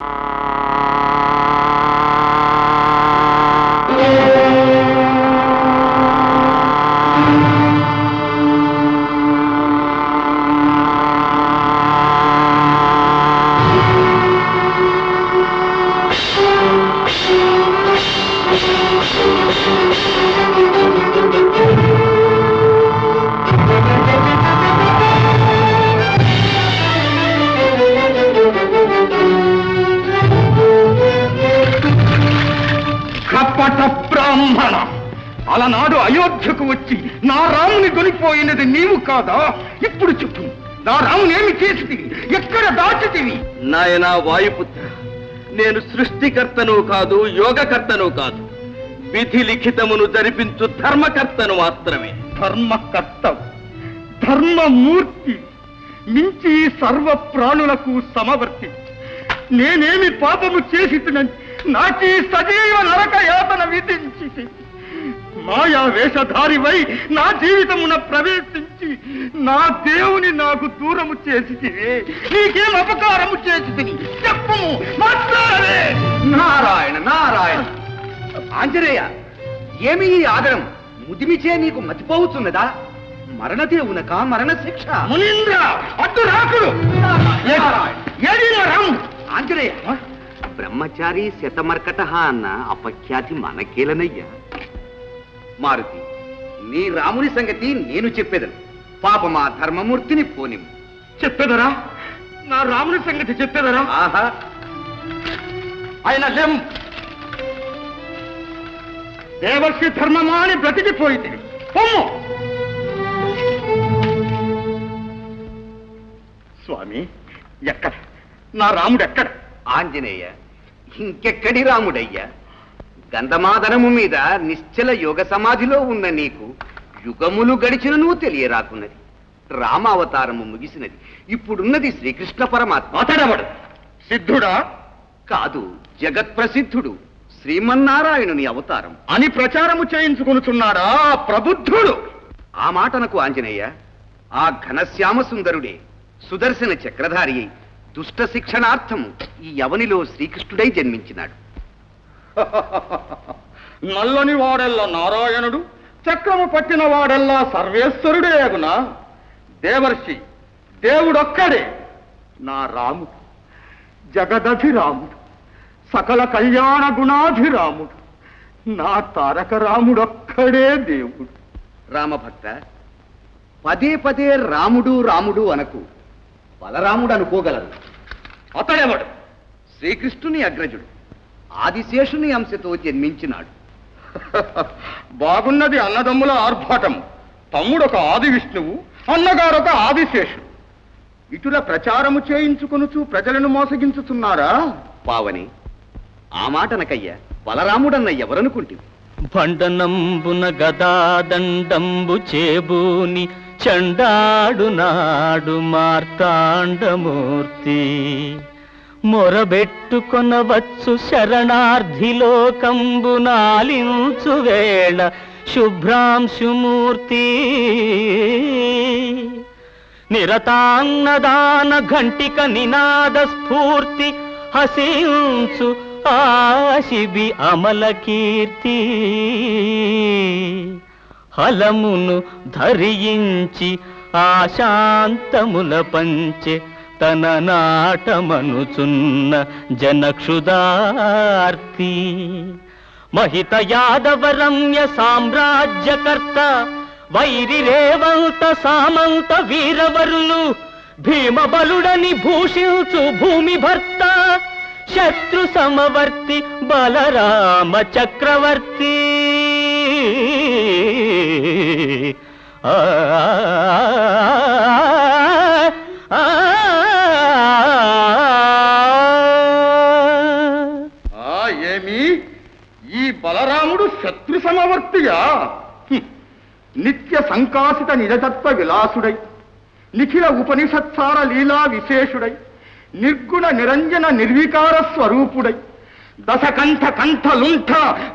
కపట అలనాడు అయోధ్యకు వచ్చి నా రాముని కొనిపోయినది నీవు కాదా? ఇప్పుడు చెప్పు. నా రాముని ఏమి చేసితివి? ఎక్కడ దాచితివి? నాయనా వాయుపుత్ర నేను సృష్టికర్తను కాదు యోగకర్తను కాదు. విధి లిఖితమును జరిపించు ధర్మకర్తను మాత్రమే. ధర్మకర్త ధర్మమూర్తి. మించి సర్వ ప్రాణులకు సమవర్తి. నేనేమి పాపము చేసి నాకీ సజీవ నరక యాతన విధించి మాయా వేషధారివై నా జీవితమున ప్రవేశించి నా దేవుని నాకు దూరము చేసి నీకేం అపకారము చేసి చెప్పము మాట్లాడవే నారాయణ నారాయణ! ఆంజనేయ ఏమి ఈ ఆదరం? ముదిమిచే నీకు మతిపోవుతున్నదా మరణదేవునక మరణ శిక్ష మునీంద్ర అడ్డు రాకుడు! ఏది నా రాముడు ఆంజనేయ! బ్రహ్మచారి శతమర్కట అన్న అపఖ్యాతి మనకేలనయ్యా. మారుతి. నీ రాముని సంగతి నేను చెప్పేదను. పాపమా ధర్మమూర్తిని పోనిము చెప్పేదరా? నా రాముని సంగతి చెప్పేదరా? ఆహా. ఆయన లేం దేవర్షి ధర్మమా అని బ్రతికిపోయింది. పొమ్ము. స్వామి ఎక్కడ? నా రాముడు ఎక్కడ ఆంజనేయ ఇంకెక్కడి రాముడయ్యా? గంధమాదనము మీద నిశ్చల యోగ సమాధిలో ఉన్న నీకు యుగములు గడిచినను తెలియరాకున్నది. రామావతారము ముగిసినది. ఇప్పుడున్నది శ్రీకృష్ణ పరమాత్మ. అతడవడు? సిద్ధుడా? కాదు జగత్ప్రసిద్ధుడు. శ్రీమన్నారాయణుని అవతారం. అని ప్రచారము చేయించుకొనుచున్నాడా? ఆ ప్రబుద్ధుడు. ఆ మాటనకు ఆంజనేయ ఆ ఘనశ్యామ సుందరుడే సుదర్శన చక్రధారి అయి దుష్ట శిక్షణార్థము ఈ యవనిలో శ్రీకృష్ణుడై జన్మించినాడు. నల్లని వాడెల్లా నారాయణుడు చక్రము పట్టిన వాడెల్లా సర్వేశ్వరుడే అగునా. దేవర్షి దేవుడొక్కడే నా రాముడు జగదభిరాముడు సకల కళ్యాణ గుణాభిరాముడు నా తారక రాముడొక్కడే దేవుడు. రామభక్త పదే పదే రాముడు రాముడు అనకు బలరాముడు అనుకోగలరు. అతడెవడు? శ్రీకృష్ణుని అగ్రజుడు. ఆదిశేషుని అంశతో జన్మించినాడు. బాగున్నది అన్నదమ్ముల ఆర్భాటం. తమ్ముడొక ఆది విష్ణువు అన్నగారొక ఆదిశేషుడు. ఇటుల ప్రచారము చేయించుకొనుచు ప్రజలను మోసగించుతున్నారా పావని ఆ మాటనకయ్య బలరాముడన్న ఎవరనుకుంటివి? భండనంబున గదాదండంబు చేబూని చండాడు నాడు మార్తాండమూర్తి. మొరబెట్టుకొనవచ్చు శరణార్థిలోకంబు నాలించు వేళ శుభ్రాంశుమూర్తి. నిరతాన్నదాన ఘంటిక నినాద స్ఫూర్తి హసించు ఆశిబి అమల కీర్తి. హలమును ధరించి ఆశాంతముల పంచే తన నాటమనుచున్న జనక్షుదార్తి మహిత యాదవ రమ్య సామ్రాజ్యకర్త వైరి రేవంత సామంత వీరవరులు భీమబలుడని భూషించు భూమి భర్త శత్రు సమవర్తి బలరామ చక్రవర్తి ఆ, ఆ, ఏమి? ఈ బలరాముడు శత్రు సమవర్తిగా నిత్య సంకాసిత నిజతత్వ విలాసుడై నిఖిల ఉపనిషత్సార లీలా విశేషుడై నిర్గుణ నిరంజన నిర్వికార స్వరూపుడై దశకంఠ కంఠ లుంఠ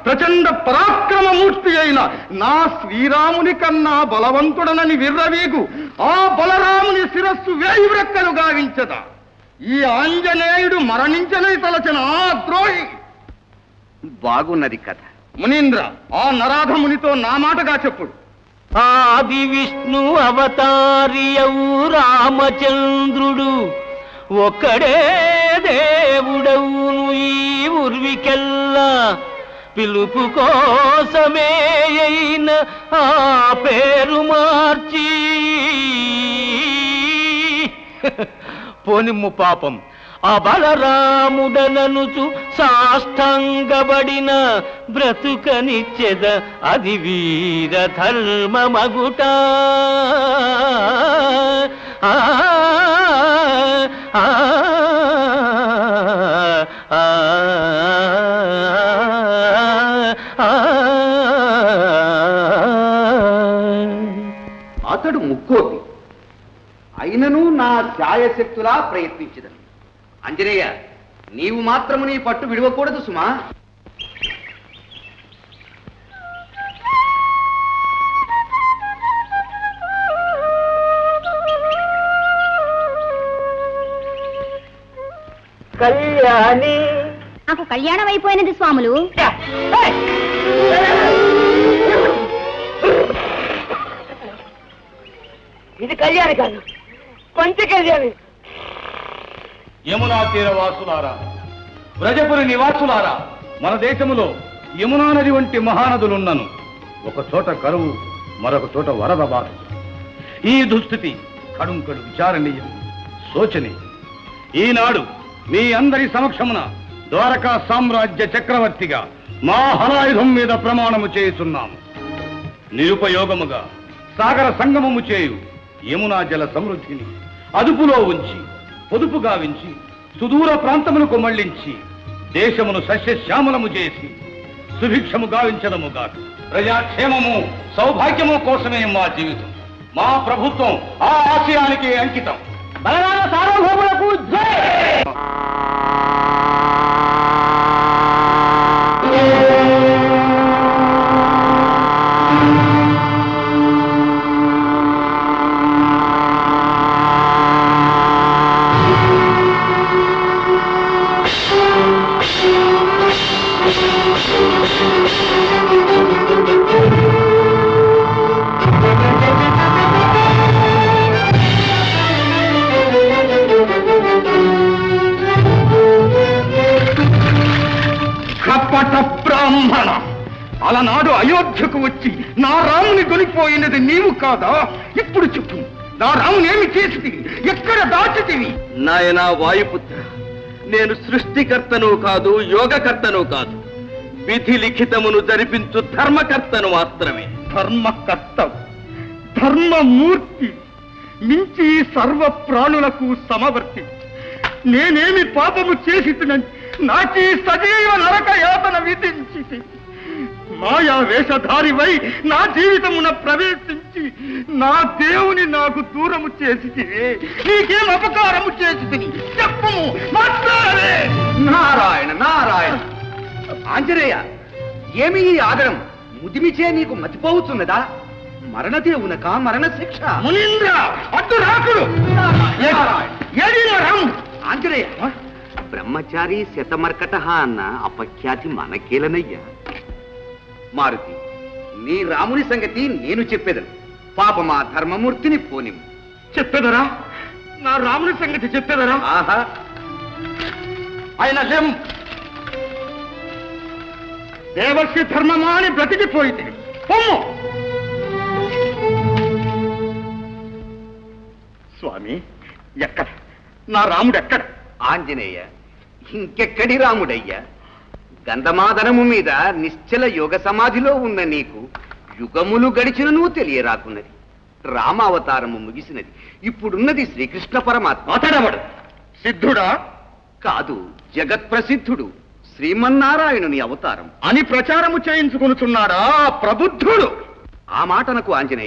ప్రచండ పరాక్రమమూర్తి అయిన నా శ్రీరాముని కన్నా బలవంతుడనని విర్రవీగు ఆ బలరాముని శిరస్సు వేయి వ్రెక్కలు గావించదా ఈ ఆంజనేయుడు మరణించలే తలచిన ఆ ద్రోహి బాగున్నది కథ. మునీంద్ర ఆ నరాధమునితో నా మాటగా చెప్పుడు ఆది విష్ణు అవతారియవు రామచంద్రుడు ఒక్కడే దేవుడవును ఈ ఉర్వికెల్లా. పిలుపు కోసమే అయిన ఆ పేరు మార్చి. పోనిమ్ము పాపం. అబలరాముడననుచు సాష్టంగబడిన బ్రతుకనిచ్చెద అది వీర ధర్మమగుట. ఆ, ఆ, ఆ, అతడు ముక్కోటి అయినను నా ఛాయశక్తులా ప్రయత్నించదని. అంజనేయ నీవు మాత్రము నీ పట్టు విడవకూడదు సుమా. కళ్యాణి. నాకు కళ్యాణం అయిపోయినది స్వాములు. ఇది కళ్యాణి కాదు పంచ కళ్యాణి. యమునా తీర వాసులారా బ్రజపురి నివాసులారా మన దేశములో యమునా నది వంటి మహానదులున్నను. ఒక చోట కరువు మరొక చోట వరద బాధ. ఈ దుస్థితి కడుంకడు విచారణీయం శోచనీయం. ఈనాడు మీ అందరి సమక్షమున ద్వారకా సామ్రాజ్య చక్రవర్తిగా మా హలాయుధం మీద ప్రమాణము చేయుచున్నాము. నిరుపయోగముగా సాగర సంగమము చేయు యమునా జల సమృద్ధిని అదుపులో ఉంచి పొదుపు గావించి సుదూర ప్రాంతములకు మళ్ళించి దేశమును సస్యశ్యామలము చేసి సుభిక్షము గావించడము గాక. ప్రజాక్షేమము సౌభాగ్యము కోసమే మా జీవితం. మా ప్రభుత్వం ఆ ఆశయానికి అంకితం. బలరామ సార్వభౌములకు జై! కపట బ్రాహ్మణ అలనాడు అయోధ్యకు వచ్చి నా రాముని కొనిపోయినది నీవు కాదా? ఇప్పుడు చెప్పు. నా రాముని ఏమి ఎక్కడ దాచితివి? నాయనా వాయుపుత్ర నేను సృష్టికర్తను కాదు యోగకర్తను కాదు. విధి లిఖితమును జరిపించు ధర్మకర్తను మాత్రమే. ధర్మకర్త. ధర్మమూర్తి. మించి సర్వ ప్రాణులకు సమవర్తి. నేనేమి పాపము చేసి నాకీ సజీవ నరక యాతన విధించి మాయా వేషధారివై నా జీవితమున ప్రవేశించి నా దేవుని నాకు దూరము చేసి నీకేం అపకారము చేసి చెప్పము నారాయణ నారాయణ. ఆంజనేయ ఏమి ఈ ఆగడం ముదిమిచే నీకు మతిపోవుతున్నదా మరణదేవునక మరణ శిక్ష మునీంద్ర! అడ్డు రాకుడు! ఆంజనేయ. బ్రహ్మచారి శతమర్కట అన్న అపఖ్యాతి మనకేలనయ్యా. మారుతి నీ రాముని సంగతి నేను చెప్పేదను. పాపమా ధర్మమూర్తిని పోనిము చెప్పేదరా? నా రాముని సంగతి చెప్పేదరా? ఆహా. ఆయన దేవర్షి ధర్మమా అని బ్రతికిపోయింది. పొమ్ము! స్వామి ఎక్కడ? నా రాముడు ఎక్కడ? ఆంజనేయ ఇంకెక్కడి రాముడయ్యా? గంధమాదనము మీద నిశ్చల యోగ సమాధిలో ఉన్న నీకు యుగములు గడిచినను తెలియరాకున్నది. రామావతారము ముగిసినది. ఇప్పుడున్నది శ్రీకృష్ణ పరమాత్మ. అతడవడు? సిద్ధుడా? కాదు జగత్ప్రసిద్ధుడు. శ్రీమన్నారాయణుని అవతారం అని ప్రచారము చేయించుకునుచున్నాడా ప్రబుద్ధుడు? ఆ మాటనకు ఆంజనేయ